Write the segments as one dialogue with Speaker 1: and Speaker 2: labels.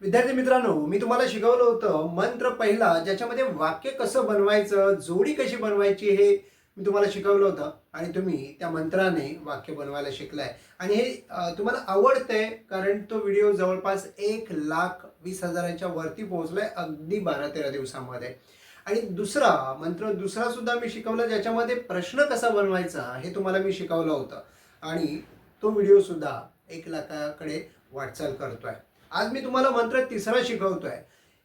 Speaker 1: विद्यार्थी मित्रांनो मी तुम्हाला शिकवलं होतं मंत्र पहिला ज्याच्यामध्ये वाक्य कसं बनवायचं जोडी कशी बनवायची हे मी तुम्हाला शिकवलं होतं. आणि तुम्ही त्या मंत्राने वाक्य बनवायला शिकलाय. आणि हे तुम्हाला आवडतंय कारण तो व्हिडिओ जवळपास एक लाख वीस हजारांच्या वरती पोहोचलाय अगदी बारा तेरा दिवसामध्ये. आणि दुसरा मंत्र दुसरा सुद्धा मी शिकवला ज्याच्यामध्ये प्रश्न कसा बनवायचा हे तुम्हाला मी शिकवलं होतं. आणि तो व्हिडिओ सुद्धा एक लाखाकडे वाटचाल करतोय. आज मी तुम्हाला मंत्र तिसरा शिकवतोय.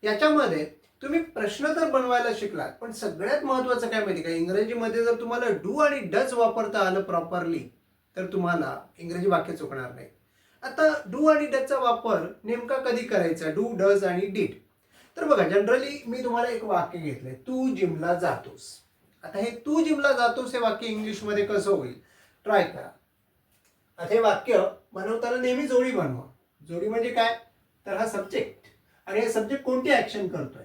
Speaker 1: याच्यामध्ये तुम्ही प्रश्न तर बनवायला शिकलात पण सगळ्यात महत्वाचं काय माहिती का? इंग्रजीमध्ये जर तुम्हाला डू आणि डज वापरता आलं प्रॉपरली तर तुम्हाला इंग्रजी वाक्य चुकणार नाही. आता डू आणि डजचा वापर नेमका कधी करायचा? डू डज आणि डीड. तर बघा जनरली मी तुम्हाला एक वाक्य घेतलंय तू जिमला जातोस. आता हे तू जिमला जातोस हे वाक्य इंग्लिशमध्ये कसं होईल? ट्राय करा. आता हे वाक्य बनवताना नेहमी जोडी बनवा. जोडी म्हणजे काय? तर हा सब्जेक्ट आणि हे सब्जेक्ट कोणती ऍक्शन करतोय?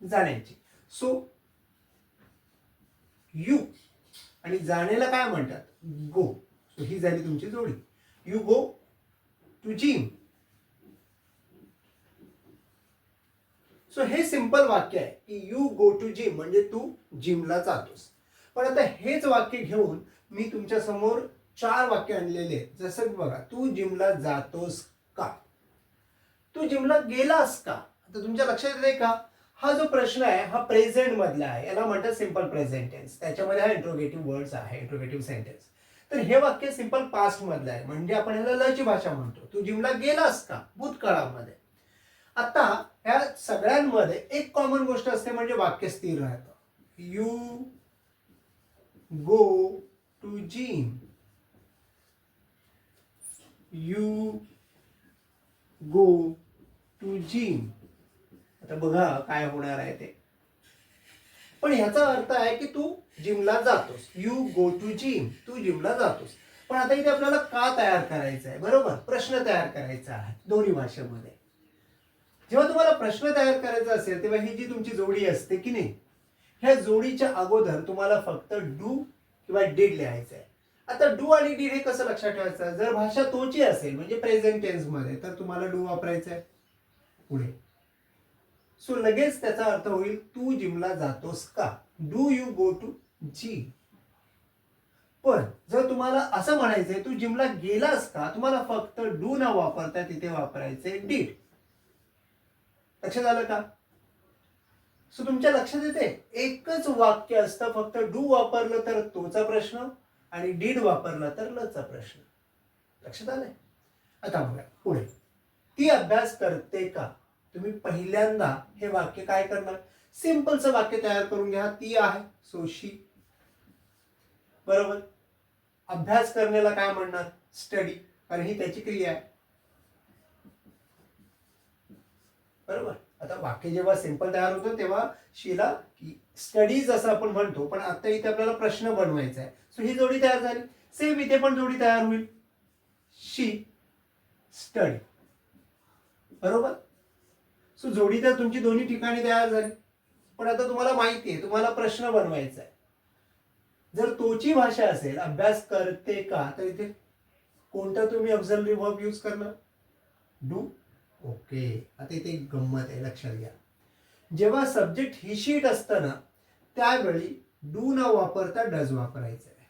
Speaker 1: जाण्याची. सो यू आणि जाण्याला काय म्हणतात? गो सो ही झाली तुमची जोडी. You go to gym so हे सिंपल वाक्य आहे की यू गो टू जिम म्हणजे तू जिमला जातोस. पण आता हेच वाक्य घेऊन मी तुमच्यासमोर चार वाक्य आणलेले आहेत. जसं की बघा तू जिमला जातोस तू जिमला गेलास का? आता तुमच्या लक्षात येते का? हा जो प्रश्न आहे हा प्रेझेंट मधला आहे. याला म्हणतात सिंपल प्रेझेंट टेन्स त्याच्यामध्ये हा इंट्रोगेटिव्ह वर्ड्स आहे इंट्रोगेटिव्ह सेंटेन्स तर हे वाक्य सिंपल पास्ट मधलं आहे. म्हणजे आपण ह्याला लची भाषा म्हणतो. तू जिमला गेलास का? भूतकाळामध्ये. आता ह्या सगळ्यांमध्ये एक कॉमन गोष्ट असते म्हणजे वाक्य स्थिर राहतं. You go to gym you go to gym आता बघा काय होणार आहे ते. पण ह्याचा अर्थ आहे की तू जिमला जातोस. यू गो टू जिम तू जिमला जातोस. पण आता इथे आपल्याला का तयार करायचं आहे बरोबर? प्रश्न तयार करायचा आहे दोन्ही भाषेमध्ये. जेव्हा तुम्हाला प्रश्न तयार करायचा असेल तेव्हा ही जी तुमची जोडी असते की नाही ह्या जोडीच्या अगोदर तुम्हाला फक्त डू किंवा डीड लिहायचं आहे आता डू आणि डीड हे कसं लक्षात ठेवायचं? जर भाषा तोची असेल म्हणजे प्रेझेंट टेन्समध्ये तर तुम्हाला डू वापरायचं आहे पुढे. सो लगेच त्याचा अर्थ होईल तू जिमला जातोस का? Do you go to gym पण जर तुम्हाला असं म्हणायचंय तू जिमला गेलास का? तुम्हाला फक्त डू न वापरता तिथे वापरायचे डीड लक्षात आलं का? सो तुमच्या लक्षात येते एकच वाक्य असतं फक्त डू वापरलं तर तोचा प्रश्न आणि डीड वापरला तर लचा प्रश्न. लक्षात आलंय? आता बघा पुढे. ती अभ्यास करते का? तुम्ही पहिल्यांदा हे वाक्य काय करणार? सिंपलचं वाक्य तयार करून घ्या. ती आहे सोशी. बरोबर? अभ्यास करण्याला काय म्हणणार? स्टडी. कारण ही त्याची क्रिया आहे. बरोबर? आता वाक्य जेव्हा सिंपल तयार होतं तेव्हा शीला स्टडीज असं आपण म्हणतो पण आता इथे आपल्याला प्रश्न बनवायचा आहे. सो ही जोडी तयार झाली. सेम इथे पण जोडी तयार होईल. शी स्टडी. बरोबर? सो जोडी तर तुमची दोन्ही ठिकाणी तयार झाली. पण आता तुम्हाला माहिती आहे तुम्हाला प्रश्न बनवायचा आहे. जर तोची भाषा असेल अभ्यास करते का तर इथे कोणता तुम्ही ऑब्झर्व वर्ब यूज करणार? डू ओके आता इथे एक गंमत आहे लक्षात घ्या. जेव्हा सब्जेक्ट ही शीट असताना त्यावेळी डू न वापरता डज वापरायचं आहे.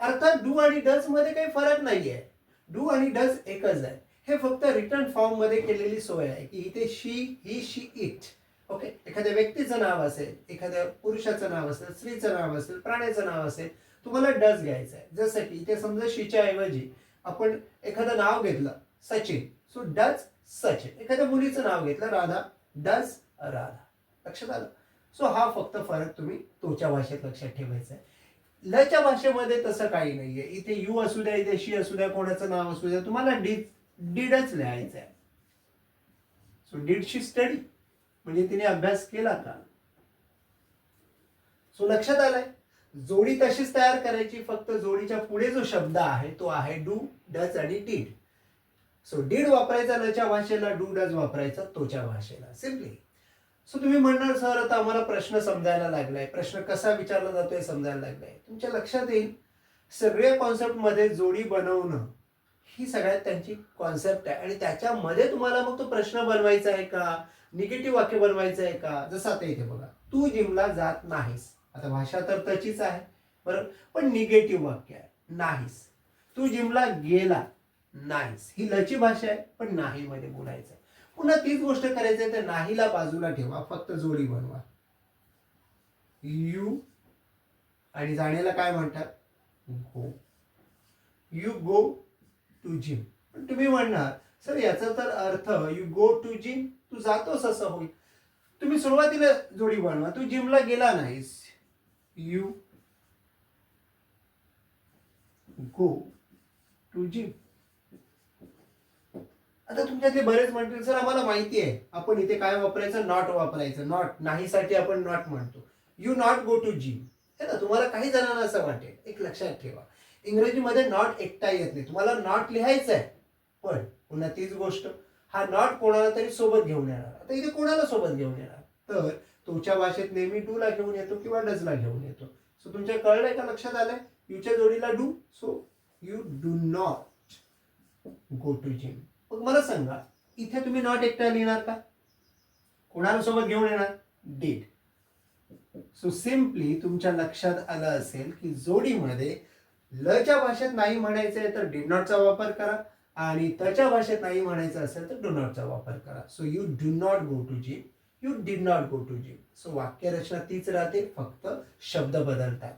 Speaker 1: अर्थात डू आणि डजमध्ये काही फरक नाही आहे डू आणि डज एकच आहे. हे फक्त रिटर्न फॉर्ममध्ये केलेली सोय आहे की इथे she he she it okay एखाद्या व्यक्तीचं नाव असेल एखाद्या पुरुषाचं नाव असेल स्त्रीचं नाव असेल प्राण्याचं नाव असेल तुम्हाला डज घ्यायचं आहे. जसं की इथे समजा शीच्या ऐवजी आपण एखादं नाव घेतलं सचिन. So does Sachin. एखाद्या मुलीचं नाव घेतलं राधा डज राधा. लक्षात आलं? सो हा फक्त फरक तुम्ही तुमच्या भाषेत लक्षात ठेवायचा आहे. लच्या भाषेमध्ये तसं काही नाहीये. इथे यू असू द्या इथे शी असू द्या कोणाचं नाव असू द्या तुम्हाला डीच डीडच लिहायचं आहे सो डीड शी स्टडी म्हणजे तिने अभ्यास केला का? सो लक्षात आलंय? जोडी तशीच तयार करायची फक्त जोडीच्या पुढे जो शब्द आहे तो आहे डू डज आणि डीड. सो डीड वापरायचा लच्या भाषेला डू डज वापरायचा तोच्या भाषेला. सिम्पली सो तुम्ही म्हणणार सर आता आम्हाला प्रश्न समजायला लागलाय. प्रश्न कसा विचारला जातोय समजायला लागलाय. तुमच्या लक्षात येईल सगळ्या कॉन्सेप्टमध्ये जोडी बनवणं ही सगळ्यात त्यांची कॉन्सेप्ट आहे. आणि त्याच्यामध्ये तुम्हाला मग तो प्रश्न बनवायचा आहे का? निगेटिव्ह वाक्य बनवायचं आहे का? जसं आता इथे बघा तू जिमला जात नाहीस. आता भाषा तर तशीच आहे बरं? पण निगेटिव्ह वाक्य आहे. नाहीस. तू जिमला गेला नाहीस. ही लची भाषा आहे पण नाही मध्ये बोलायचं आहे. पुन्हा तीच गोष्ट करायची आहे तर नाहीला बाजूला ठेवा फक्त जोडी बनवा. यू आणि जाण्याला काय म्हणतात? Go you go to gym पण तुम्ही म्हणणार सर याचा तर अर्थ यू गो टू जिम तू जातोस असं होईल. तुम्ही सुरुवातीला जोडी बनवा. तू जिमला गेला नाहीस. यू गो टू जिम आता तुमच्यातले बरेच म्हणतील सर आम्हाला माहिती आहे आपण इथे काय वापरायचं नॉट वापरायचं. नॉट नाहीसाठी आपण नॉट म्हणतो. You not go to gym है ना? तुम्हाला काही जणांना असं वाटेल. एक लक्षात ठेवा. इंग्रजीमध्ये नॉट एकटा येत नाही. तुम्हाला नॉट लिहायचं आहे पण पुन्हा तीच गोष्ट हा नॉट कोणाला तरी सोबत घेऊन येणार. आता इथे कोणाला सोबत घेऊन येणार? तर तुमच्या भाषेत नेहमी डू ला घेऊन येतो किंवा डजला घेऊन येतो. सो तुमच्या कळलंय का लक्षात आलंय? युच्या जोडीला do so you do not go to gym मग मला सांगा इथे तुम्ही नॉट एकटा लिहिणार का? कोणाला सोबत घेऊन येणार? डीड सो सिम्पली तुमच्या लक्षात आलं असेल की जोडीमध्ये लच्या भाषेत नाही म्हणायचं आहे तर डिड नॉटचा वापर करा. आणि त्याच्या भाषेत नाही म्हणायचं असेल तर डू नॉटचा वापर करा. So you do not go to gym you did not go to gym so वाक्यरचना तीच राहते फक्त शब्द बदलतात.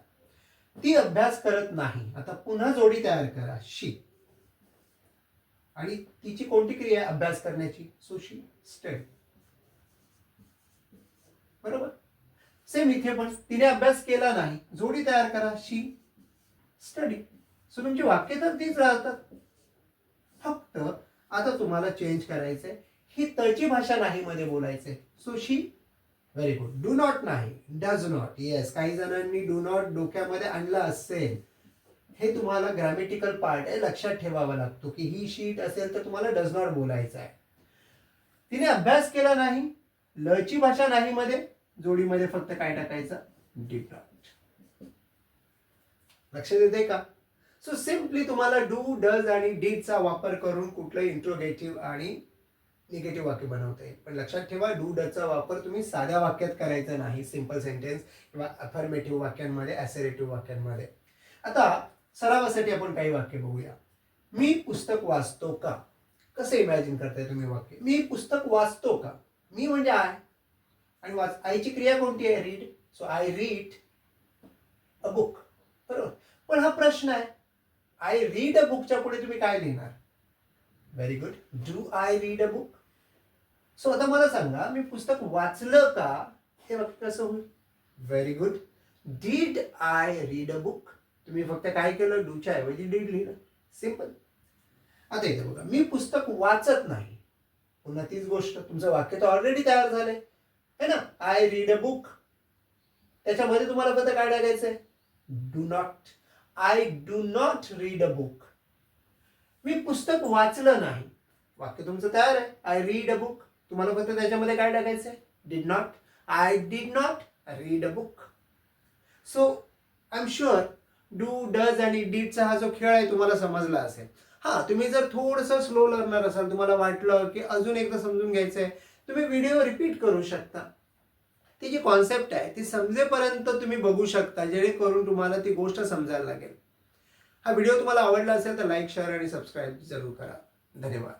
Speaker 1: ती अभ्यास करत नाही. आता पुन्हा जोडी तयार करा. शी. आणि तिची कोणती क्रिया आहे अभ्यास करण्याची? सो शी स्टडी बरोबर? सेम इथे पण. तिने अभ्यास केला नाही. जोडी तयार करा. शी स्टडी सो तुमची वाक्य तर तीच राहतात. फक्त आता तुम्हाला चेंज करायचंय. ही तळची भाषा नाही मध्ये बोलायचंय. So she very good do not नाही. डज नॉट येस काही जणांनी डू नॉट डोक्यामध्ये आणलं असेल हे तुम्हाला ग्रॅमेटिकल पार्ट आहे लक्षात ठेवावा लागतो. की ही शीट असेल तर तुम्हाला डज नॉट बोलायचं आहे तिने अभ्यास केला नाही. लची भाषा नाही मध्ये. जोडीमध्ये फक्त काय टाकायचं? डिड नॉट लक्षात येते का? सो सिम्पली तुम्हाला डू डज आणि डीडचा वापर करून कुठलं इंट्रोगेटिव्ह आणि निगेटिव्ह वाक्य बनवता येईल. पण लक्षात ठेवा डू डजचा वापर तुम्ही साध्या वाक्यात करायचा नाही. सिंपल सेंटेन्स किंवा अफर्मेटिव्ह वाक्यांमध्ये ॲसेरेटिव्ह वाक्यांमध्ये. आता सरावासाठी आपण काही वाक्य बघूया. मी पुस्तक वाचतो का? कसं इमॅजिन करताय तुम्ही वाक्य? मी पुस्तक वाचतो का? मी म्हणजे आय. आणि वाच आईची क्रिया कोणती आहे? Read so I read a book बरोबर? पण हा प्रश्न आहे. आय रीड अ बुकच्या पुढे तुम्ही काय लिहिणार? Very good do I read a book so आता मला सांगा मी पुस्तक वाचलं का? हे फक्त कसं होईल. Very good did I read a book तुम्ही फक्त काय केलं? डूच्या ऐवजी डीड लिहिलं. सिंपल आता इथे बघा मी पुस्तक वाचत नाही. पुन्हा तीच गोष्ट तुमचं वाक्य तर ऑलरेडी तयार झालंय. है ना? आय रीड अ बुक त्याच्यामध्ये तुम्हाला फक्त काय टाकायचंय? Do not I do not read a book मी पुस्तक वाचलं नाही. वाक्य तुमचं तयार आहे. आय रीड अ बुक तुम्हाला फक्त त्याच्यामध्ये काय टाकायचंय did not I did not read a book so I am sure do does आणि डीडचा हा जो खेळ आहे तुम्हाला समजला असेल. हा तुम्ही जर थोडंसं स्लो लर्नर असाल तुम्हाला वाटलं की अजून एकदा समजून घ्यायचं आहे तुम्ही व्हिडिओ रिपीट करू शकता. ती जी कॉन्सेप्ट आहे ती समजेपर्यंत तुम्ही बघू शकता जेणेकरून तुम्हाला ती गोष्ट समजायला लागेल. हा व्हिडिओ तुम्हाला आवडला असेल तर लाईक शेअर आणि सबस्क्राईब जरूर करा. धन्यवाद.